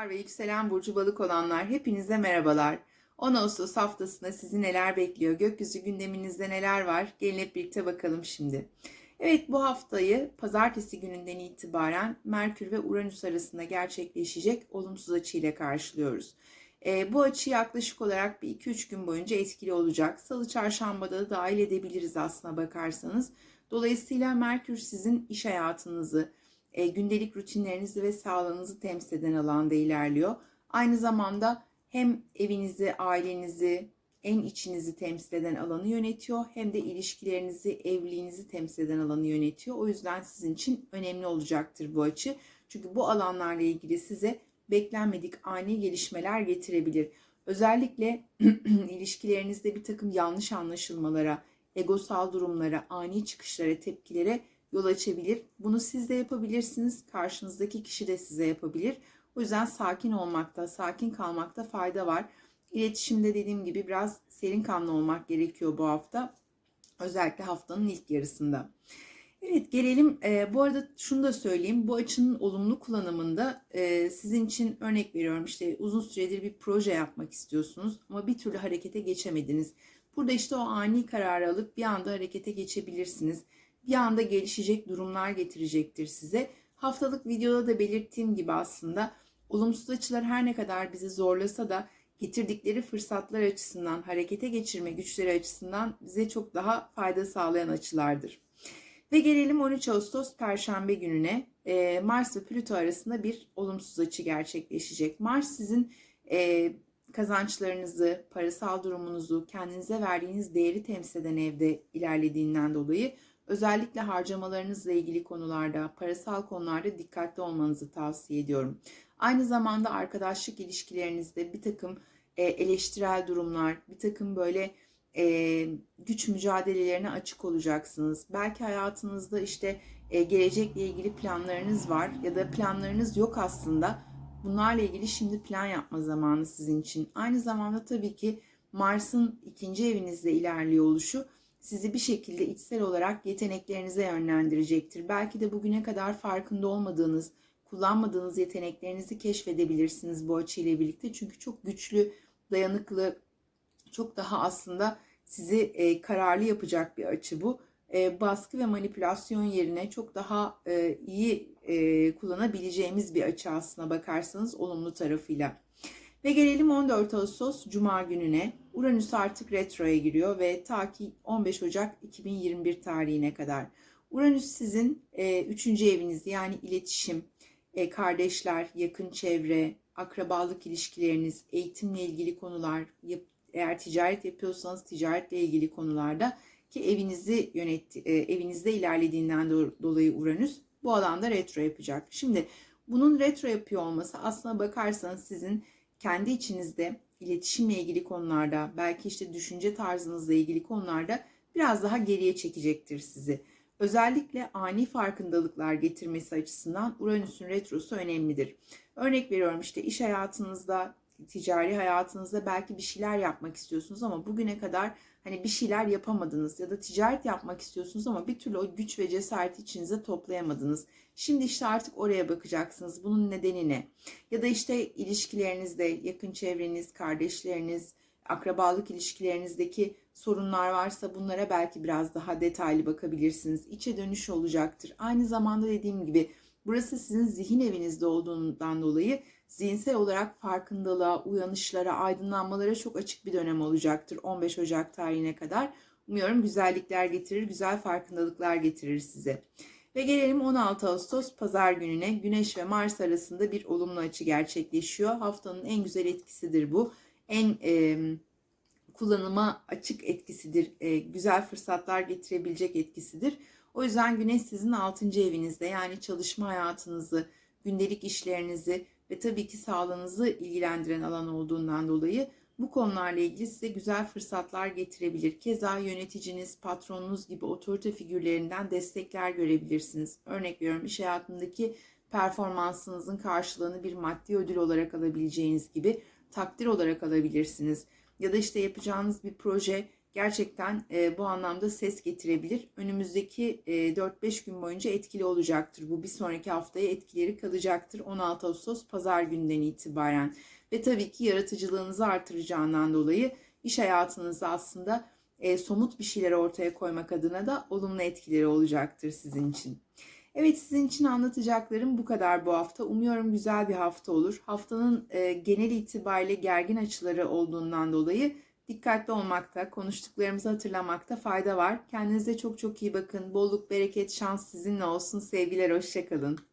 Balıklar ve yükselen burcu balık olanlar hepinize merhabalar. 10 Ağustos haftasında sizi neler bekliyor? Gökyüzü gündeminizde neler var? Gelin hep birlikte bakalım şimdi. Evet bu haftayı pazartesi gününden itibaren Merkür ve Uranüs arasında gerçekleşecek olumsuz açı ile karşılıyoruz. E, bu açı yaklaşık olarak bir 2-3 gün boyunca etkili olacak. Salı çarşambada da dahil edebiliriz aslına bakarsanız. Dolayısıyla Merkür sizin iş hayatınızı, e, gündelik rutinlerinizi ve sağlığınızı temsil eden alanda ilerliyor. Aynı zamanda hem evinizi, ailenizi, en içinizi temsil eden alanı yönetiyor hem de ilişkilerinizi, evliliğinizi temsil eden alanı yönetiyor. O yüzden sizin için önemli olacaktır bu açı. Çünkü bu alanlarla ilgili size beklenmedik ani gelişmeler getirebilir. Özellikle ilişkilerinizde bir takım yanlış anlaşılmalara, egosal durumlara, ani çıkışlara, tepkilere yol açabilir. Bunu siz de yapabilirsiniz. Karşınızdaki kişi de size yapabilir. O yüzden sakin olmakta, sakin kalmakta fayda var. İletişimde dediğim gibi biraz serin kanlı olmak gerekiyor bu hafta. Özellikle haftanın ilk yarısında. Evet gelelim. E, bu arada şunu da söyleyeyim. Bu açının olumlu kullanımında e, sizin için örnek veriyorum. İşte uzun süredir bir proje yapmak istiyorsunuz ama bir türlü harekete geçemediniz. Burada işte o ani kararı alıp bir anda harekete geçebilirsiniz. Bir anda gelişecek durumlar getirecektir size. Haftalık videoda da belirttiğim gibi aslında olumsuz açılar her ne kadar bizi zorlasa da getirdikleri fırsatlar açısından, harekete geçirme güçleri açısından bize çok daha fayda sağlayan açılardır. Ve gelelim 13 Ağustos Perşembe gününe. Ee, Mars ve Plüto arasında bir olumsuz açı gerçekleşecek. Mars sizin e, kazançlarınızı, parasal durumunuzu, kendinize verdiğiniz değeri temsil eden evde ilerlediğinden dolayı özellikle harcamalarınızla ilgili konularda, parasal konularda dikkatli olmanızı tavsiye ediyorum. Aynı zamanda arkadaşlık ilişkilerinizde bir takım e, eleştirel durumlar, bir takım böyle e, güç mücadelelerine açık olacaksınız. Belki hayatınızda işte e, gelecekle ilgili planlarınız var ya da planlarınız yok aslında. Bunlarla ilgili şimdi plan yapma zamanı sizin için. Aynı zamanda tabii ki Mars'ın ikinci evinizde ilerliyor oluşu sizi bir şekilde içsel olarak yeteneklerinize yönlendirecektir. Belki de bugüne kadar farkında olmadığınız, kullanmadığınız yeteneklerinizi keşfedebilirsiniz bu açıyla birlikte. Çünkü çok güçlü, dayanıklı, çok daha aslında sizi e, kararlı yapacak bir açı bu. E, baskı ve manipülasyon yerine çok daha e, iyi e, kullanabileceğimiz bir açı aslına bakarsanız olumlu tarafıyla. Ve gelelim 14 Ağustos Cuma gününe. Uranüs artık retroya giriyor ve ta ki 15 Ocak 2021 tarihine kadar. Uranüs sizin 3. E, eviniz yani iletişim, e, kardeşler, yakın çevre, akrabalık ilişkileriniz, eğitimle ilgili konular, eğer ticaret yapıyorsanız ticaretle ilgili konularda ki evinizi yönetti, e, evinizde ilerlediğinden dolayı Uranüs bu alanda retro yapacak. Şimdi bunun retro yapıyor olması aslına bakarsanız sizin kendi içinizde iletişimle ilgili konularda, belki işte düşünce tarzınızla ilgili konularda biraz daha geriye çekecektir sizi. Özellikle ani farkındalıklar getirmesi açısından Uranüs'ün retrosu önemlidir. Örnek veriyorum işte iş hayatınızda, ticari hayatınızda belki bir şeyler yapmak istiyorsunuz ama bugüne kadar hani bir şeyler yapamadınız ya da ticaret yapmak istiyorsunuz ama bir türlü o güç ve cesareti içinize toplayamadınız. Şimdi işte artık oraya bakacaksınız. Bunun nedeni ne? Ya da işte ilişkilerinizde yakın çevreniz, kardeşleriniz, akrabalık ilişkilerinizdeki sorunlar varsa bunlara belki biraz daha detaylı bakabilirsiniz. İçe dönüş olacaktır. Aynı zamanda dediğim gibi burası sizin zihin evinizde olduğundan dolayı zihinsel olarak farkındalığa, uyanışlara, aydınlanmalara çok açık bir dönem olacaktır 15 Ocak tarihine kadar. Umuyorum güzellikler getirir, güzel farkındalıklar getirir size. Ve gelelim 16 Ağustos pazar gününe Güneş ve Mars arasında bir olumlu açı gerçekleşiyor. Haftanın en güzel etkisidir bu. En e, kullanıma açık etkisidir. E, güzel fırsatlar getirebilecek etkisidir. O yüzden Güneş sizin 6. evinizde yani çalışma hayatınızı, gündelik işlerinizi ve tabii ki sağlığınızı ilgilendiren alan olduğundan dolayı bu konularla ilgili size güzel fırsatlar getirebilir. Keza yöneticiniz, patronunuz gibi otorite figürlerinden destekler görebilirsiniz. Örnek veriyorum iş hayatındaki performansınızın karşılığını bir maddi ödül olarak alabileceğiniz gibi takdir olarak alabilirsiniz. Ya da işte yapacağınız bir proje gerçekten e, bu anlamda ses getirebilir. Önümüzdeki e, 4-5 gün boyunca etkili olacaktır. Bu bir sonraki haftaya etkileri kalacaktır. 16 Ağustos pazar günden itibaren. Ve tabii ki yaratıcılığınızı artıracağından dolayı iş hayatınızda aslında e, somut bir şeyler ortaya koymak adına da olumlu etkileri olacaktır sizin için. Evet sizin için anlatacaklarım bu kadar bu hafta. Umuyorum güzel bir hafta olur. Haftanın e, genel itibariyle gergin açıları olduğundan dolayı dikkatli olmakta, konuştuklarımızı hatırlamakta fayda var. Kendinize çok çok iyi bakın. Bolluk, bereket, şans sizinle olsun. Sevgiler, hoşçakalın.